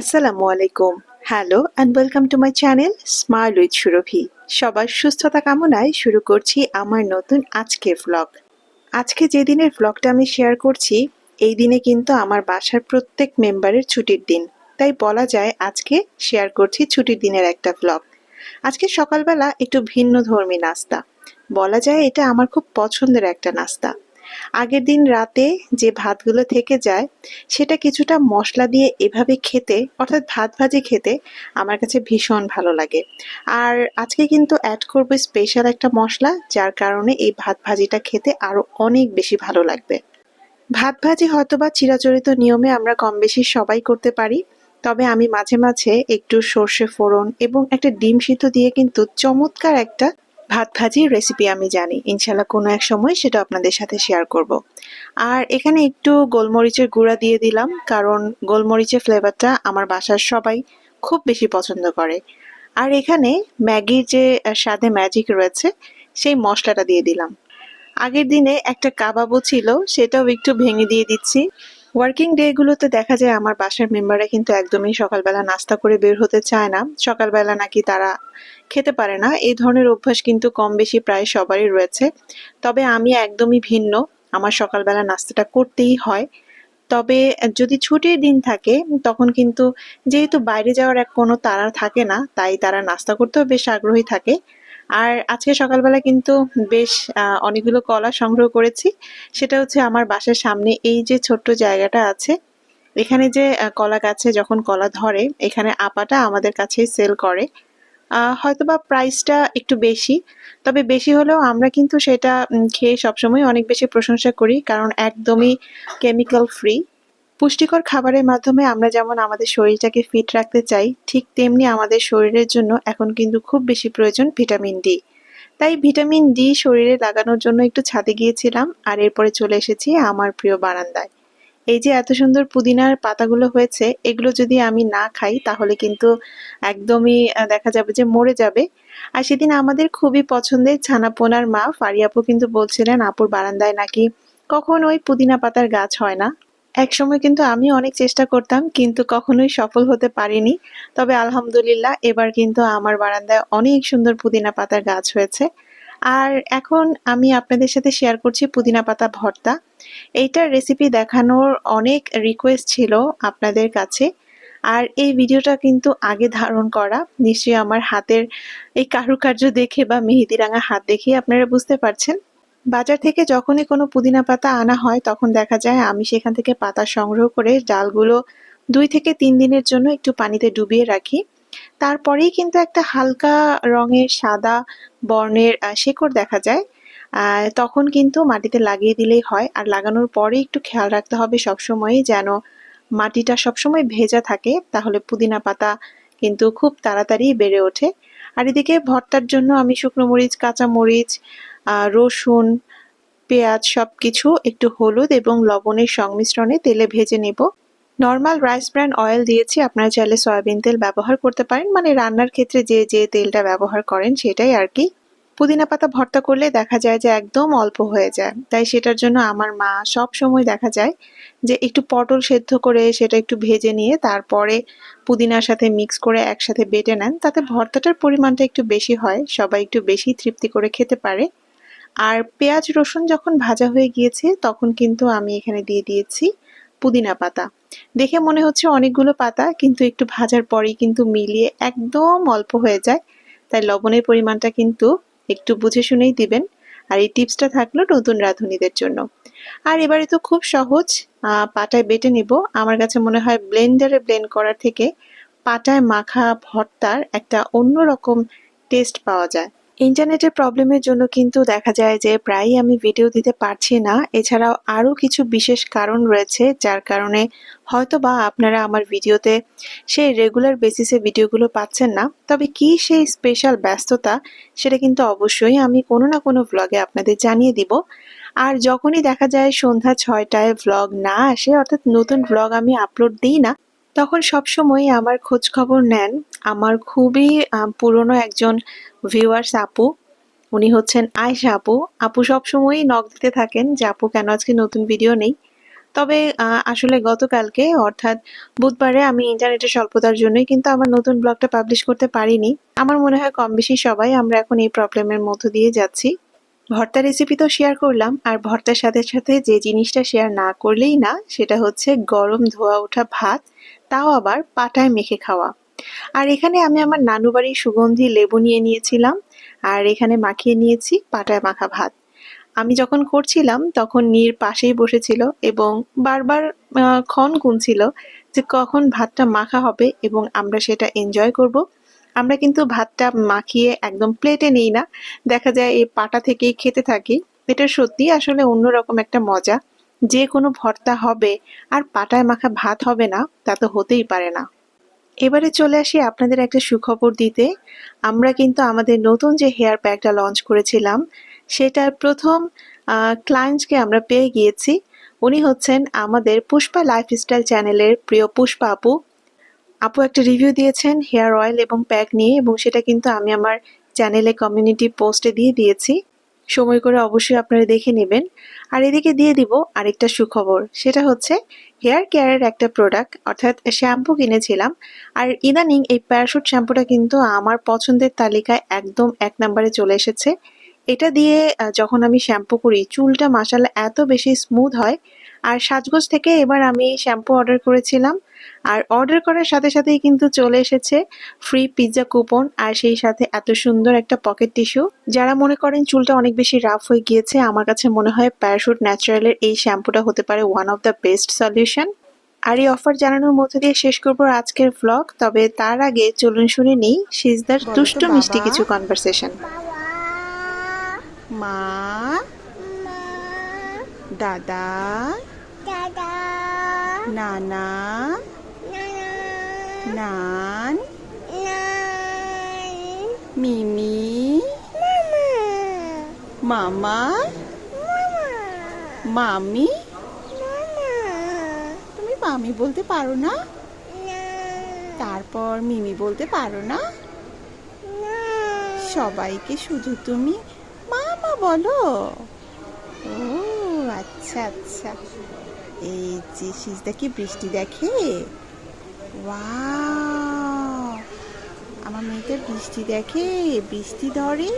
আসসালামু আলাইকুম। Hello and welcome to my channel smile with Surabhi সবার সুস্থতা কামনায় শুরু করছি আমার নতুন আজকের ভ্লগ আজকে যে দিনের ভ্লগটা আমি শেয়ার করছি, এই দিনে কিন্তু আমার বাসার প্রত্যেক মেম্বারের ছুটির দিন। তাই বলা যায় আজকে শেয়ার করছি ছুটির দিনের একটা ভ্লগ আজকে সকালবেলা একটু ভিন্ন ধর্মী নাস্তা। বলা যায় এটা আমার খুব পছন্দের একটা নাস্তা। আগের দিন রাতে যে ভাতগুলো থেকে যায়, সেটা কিছুটা মশলা দিয়ে এভাবে খেতে, অর্থাৎ ভাত ভাজি খেতে আমার কাছে ভীষণ ভালো লাগে। আর আজকে কিন্তু অ্যাড করব স্পেশাল একটা মশলা, যার কারণে এই ভাত ভাজিটা খেতে আরও অনেক বেশি ভালো লাগবে। ভাত ভাজি হয়তো বা চিরাচরিত নিয়মে আমরা কম বেশি সবাই করতে পারি, তবে আমি মাঝে মাঝে একটু সর্ষে ফোড়ন এবং একটা ডিম সিদ্ধ দিয়ে কিন্তু চমৎকার একটা ভাত ভাজির রেসিপি আমি জানি। ইনশাল্লাহ কোনো এক সময় সেটা আপনাদের সাথে শেয়ার করব। আর এখানে একটু গোলমরিচের গুঁড়া দিয়ে দিলাম, কারণ গোলমরিচের ফ্লেভারটা আমার বাসার সবাই খুব বেশি পছন্দ করে। আর এখানে ম্যাগির যে স্বাদে ম্যাজিক রয়েছে, সেই মশলাটা দিয়ে দিলাম। আগের দিনে একটা কাবাবও ছিল, সেটাও একটু ভেঙে দিয়ে দিচ্ছি। ওয়ার্কিং ডেগুলোতে দেখা যায় আমার বাসার মেম্বাররা কিন্তু একদমই সকালবেলা নাস্তা করে বের হতে চায় না। সকালবেলা নাকি তারা খেতে পারে না। এই ধরনের অভ্যাস কিন্তু কম বেশি প্রায় সবারই রয়েছে। তবে আমি একদমই ভিন্ন। আমার সকালবেলা নাস্তাটা করতেই হয়। তবে যদি ছুটির দিন থাকে, তখন কিন্তু যেহেতু বাইরে যাওয়ার এক কোনো তারা থাকে না, তাই তারা নাস্তা করতেও বেশ আগ্রহী থাকে। আর আজকে সকালবেলা কিন্তু বেশ অনেকগুলো কলা সংগ্রহ করেছি। সেটা হচ্ছে আমার বাসার সামনে এই যে ছোট্ট জায়গাটা আছে, এখানে যে কলা গাছে যখন কলা ধরে, এখানে আপাটা আমাদের কাছেই সেল করে। হয়তোবা প্রাইসটা একটু বেশি, তবে বেশি হলেও আমরা কিন্তু সেটা খেয়ে সবসময় অনেক বেশি প্রশংসা করি, কারণ একদমই কেমিক্যাল ফ্রি পুষ্টিকর খাবারের মাধ্যমে আমরা যেমন আমাদের শরীরটাকে ফিট রাখতে চাই, ঠিক তেমনি আমাদের শরীরের জন্য এখন কিন্তু খুব বেশি প্রয়োজন ভিটামিন ডি তাই ভিটামিন ডি শরীরে লাগানোর জন্য একটু ছাদে গিয়েছিলাম আর এরপরে চলে এসেছি আমার প্রিয় বারান্দায়। এই যে এত সুন্দর পুদিনার পাতাগুলো হয়েছে, এগুলো যদি আমি না খাই তাহলে কিন্তু একদমই দেখা যাবে যে মরে যাবে। আর সেদিন আমাদের খুবই পছন্দের ছানাপোনার মা ফারিয়াপু কিন্তু বলছিলেন, আপুর বারান্দায় নাকি কখন ওই পুদিনা পাতার গাছ হয় না? এক সময় কিন্তু আমি অনেক চেষ্টা করতাম, কিন্তু কখনোই সফল হতে পারিনি। তবে আলহামদুলিল্লাহ, এবার কিন্তু আমার বারান্দায় অনেক সুন্দর পুদিনা পাতার গাছ হয়েছে। আর এখন আমি আপনাদের সাথে শেয়ার করছি পুদিনা পাতা ভর্তা। এইটার রেসিপি দেখানোর অনেক রিকোয়েস্ট ছিল আপনাদের কাছে। আর এই ভিডিওটা কিন্তু আগে ধারণ করা। নিশ্চয়ই আমার হাতের এই কারুকার্য দেখে বা মেহেদি রাঙা হাত দেখে আপনারা বুঝতে পারছেন। বাজার থেকে যখনই কোনো পুদিনা পাতা আনা হয়, তখন দেখা যায় আমি সেখান থেকে পাতা সংগ্রহ করে ডালগুলো দুই থেকে তিন দিনের জন্য একটু পানিতে ডুবিয়ে রাখি। তারপরেই কিন্তু একটা হালকা রঙের সাদা বর্ণের শেকড় দেখা যায়। তখন কিন্তু মাটিতে লাগিয়ে দিলেই হয়। আর লাগানোর পরে একটু খেয়াল রাখতে হবে সবসময়ই যেন মাটিটা সবসময় ভেজা থাকে, তাহলে পুদিনা পাতা কিন্তু খুব তাড়াতাড়ি বেড়ে ওঠে। আর এদিকে ভর্তার জন্য আমি শুকনো মরিচ, কাঁচা মরিচ রসুন, পেঁয়াজ সব কিছু একটু হলুদ এবং লবণের সংমিশ্রণে তেলে ভেজে নেব। নর্মাল রাইস ব্র্যান অয়েল দিয়েছি, আপনারা চাইলে সয়াবিন তেল ব্যবহার করতে পারেন। মানে রান্নার ক্ষেত্রে যে যে তেলটা ব্যবহার করেন সেটাই আর কি। পুদিনা পাতা ভর্তা করলে দেখা যায় যে একদম অল্প হয়ে যায়। তাই সেটার জন্য আমার মা সব সময় দেখা যায় যে একটু পটল সেদ্ধ করে সেটা একটু ভেজে নিয়ে তারপরে পুদিনার সাথে মিক্স করে একসাথে বেটে নেন। তাতে ভর্তাটার পরিমাণটা একটু বেশি হয়, সবাই একটু বেশি তৃপ্তি করে খেতে পারে। আর পেঁয়াজ, রসুন যখন ভাজা হয়ে গিয়েছে, তখন কিন্তু আমি এখানে দিয়ে দিয়েছি পুদিনা পাতা। দেখে মনে হচ্ছে অনেকগুলো পাতা, কিন্তু একটু ভাজার পরেই কিন্তু মিলিয়ে একদম অল্প হয়ে যায়। তাই লবণের পরিমাণটা কিন্তু একটু বুঝে শুনেই দিবেন। আর এই টিপসটা থাকল নতুন রাঁধুনিদের জন্য। আর এবারে তো খুব সহজ পাটায় বেটে নিব। আমার কাছে মনে হয় ব্লেন্ডারে ব্লেন্ড করার থেকে পাটায় মাখা ভর্তার একটা অন্যরকম টেস্ট পাওয়া যায়। ইন্টারনেটের প্রবলেমের জন্য কিন্তু দেখা যায় যে প্রায়ই আমি ভিডিও দিতে পারছি না। এছাড়াও আরও কিছু বিশেষ কারণ রয়েছে, যার কারণে হয়তো বা আপনারা আমার ভিডিওতে সেই রেগুলার বেসিসে ভিডিওগুলো পাচ্ছেন না। তবে কি সেই স্পেশাল ব্যস্ততা, সেটা কিন্তু অবশ্যই আমি কোনো না কোনো ভ্লগে আপনাদের জানিয়ে দিব। আর যখনই দেখা যায় সন্ধ্যা ছয়টায় ভ্লগ না আসে, অর্থাৎ নতুন ভ্লগ আমি আপলোড দিই না তখন সবসময় আমার খোঁজ খবর নেন। আমার খুবই পুরনো একজন ভিউয়ার্স আপু। উনি হচ্ছেন আয়সা আপু। আপু সবসময়ই নক দিতে থাকেন যে, আপু, কেন আজকে নতুন ভিডিও নেই? তবে আসলে গতকালকে, অর্থাৎ বুধবারে আমি ইন্টারনেটের স্বল্পতার জন্যই কিন্তু আমার নতুন ব্লগটা পাবলিশ করতে পারিনি। আমার মনে হয় কম বেশি সবাই আমরা এখন এই প্রবলেমের মধ্য দিয়ে যাচ্ছি। ভর্তা রেসিপি তো শেয়ার করলাম। আর ভর্তার সাথে সাথে যে জিনিসটা শেয়ার না করলেই না, সেটা হচ্ছে গরম ধোয়া ওঠা ভাত। তাও আবার পাটায় মেখে খাওয়া। আর এখানে আমি আমার নানু বাড়ির সুগন্ধি লেবু নিয়ে নিয়েছিলাম, আর এখানে মাখিয়ে নিয়েছি পাটায় মাখা ভাত। আমি যখন করছিলাম, তখন নীর পাশেই বসেছিল এবং বারবার ক্ষণ গুনছিল যে কখন ভাতটা মাখা হবে এবং আমরা সেটা এনজয় করব। আমরা কিন্তু ভাতটা মাখিয়ে একদম প্লেটে নেই না। দেখা যায় এই পাটা থেকেই খেতে থাকি। এটা সত্যি আসলে অন্যরকম একটা মজা। যে কোনো ভর্তা হবে আর পাটায় মাখা ভাত হবে না, তা তো হতেই পারে না। এবারে চলে আসি আপনাদের একটা সুখবর দিতে। আমরা কিন্তু আমাদের নতুন যে হেয়ার প্যাকটা লঞ্চ করেছিলাম, সেটার প্রথম ক্লায়েন্টকে আমরা পেয়ে গিয়েছি। উনি হচ্ছেন আমাদের পুষ্পা লাইফস্টাইল চ্যানেলের প্রিয় পুষ্পা আপু। আপু একটা রিভিউ দিয়েছেন হেয়ার অয়েল এবং প্যাক নিয়ে এবং সেটা কিন্তু আমি আমার চ্যানেলে কমিউনিটি পোস্টে দিয়ে দিয়েছি। সময় করে অবশ্যই আপনারা দেখে নেবেন। আর এদিকে দিয়ে দিব আরেকটা সুখবর, সেটা হচ্ছে হেয়ার কেয়ারের একটা প্রোডাক্ট অর্থাৎ শ্যাম্পু কিনেছিলাম। আর ইদানিং এই প্যারাশুট শ্যাম্পুটা কিন্তু আমার পছন্দের তালিকায় একদম এক নম্বরে চলে এসেছে। এটা দিয়ে যখন আমি শ্যাম্পু করি, চুলটা মাসাল্লা এত বেশি স্মুথ হয়। আর সাজগোজ থেকে এবার আমি শ্যাম্পু অর্ডার করেছিলাম। আর অর্ডার করার সাথে সাথেই কিন্তু চলে এসেছে ফ্রি পিৎজা কুপন আর সেই সাথে এত সুন্দর একটা পকেট টিস্যু যারা মনে করেন চুলটা অনেক বেশি রাফ হয়ে গিয়েছে আমার কাছে মনে হয় প্যারাশুট ন্যাচারালের এই শ্যাম্পুটা হতে পারে one of the best solution আর এই অফার জানানোর মধ্যে দিয়ে শেষ করব আজকের ভ্লগ তবে তার আগে চলুন শুনে নেই সিজদার তো মিষ্টি কিছু কনভারসেশন মা দাদা। নানা নান। মিমি। মামা। মামি। তুমি মামি বলতে পারো না? তারপর মিমি বলতে পারো না? সবাইকে শুধু তুমি মামা বলো। ও আচ্ছা আচ্ছা। এই যে সিজদা কি বৃষ্টি দেখে? আমার মেয়েটা বৃষ্টি দেখে, বৃষ্টি ধরে।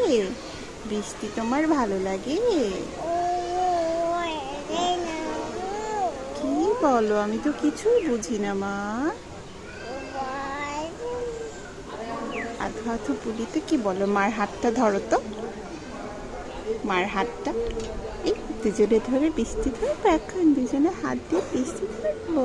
বৃষ্টি তোমার ভালো লাগে? কি বলো? আমি তো কিছুই বুঝি না, মা। আধো আধো বলিতে কি বলো? মার হাতটা ধরো তো। মার হাতটা। এই দুজনে ধরে বৃষ্টি ধরবো, এখন দুজনে হাত দিয়ে বৃষ্টি ধরবো।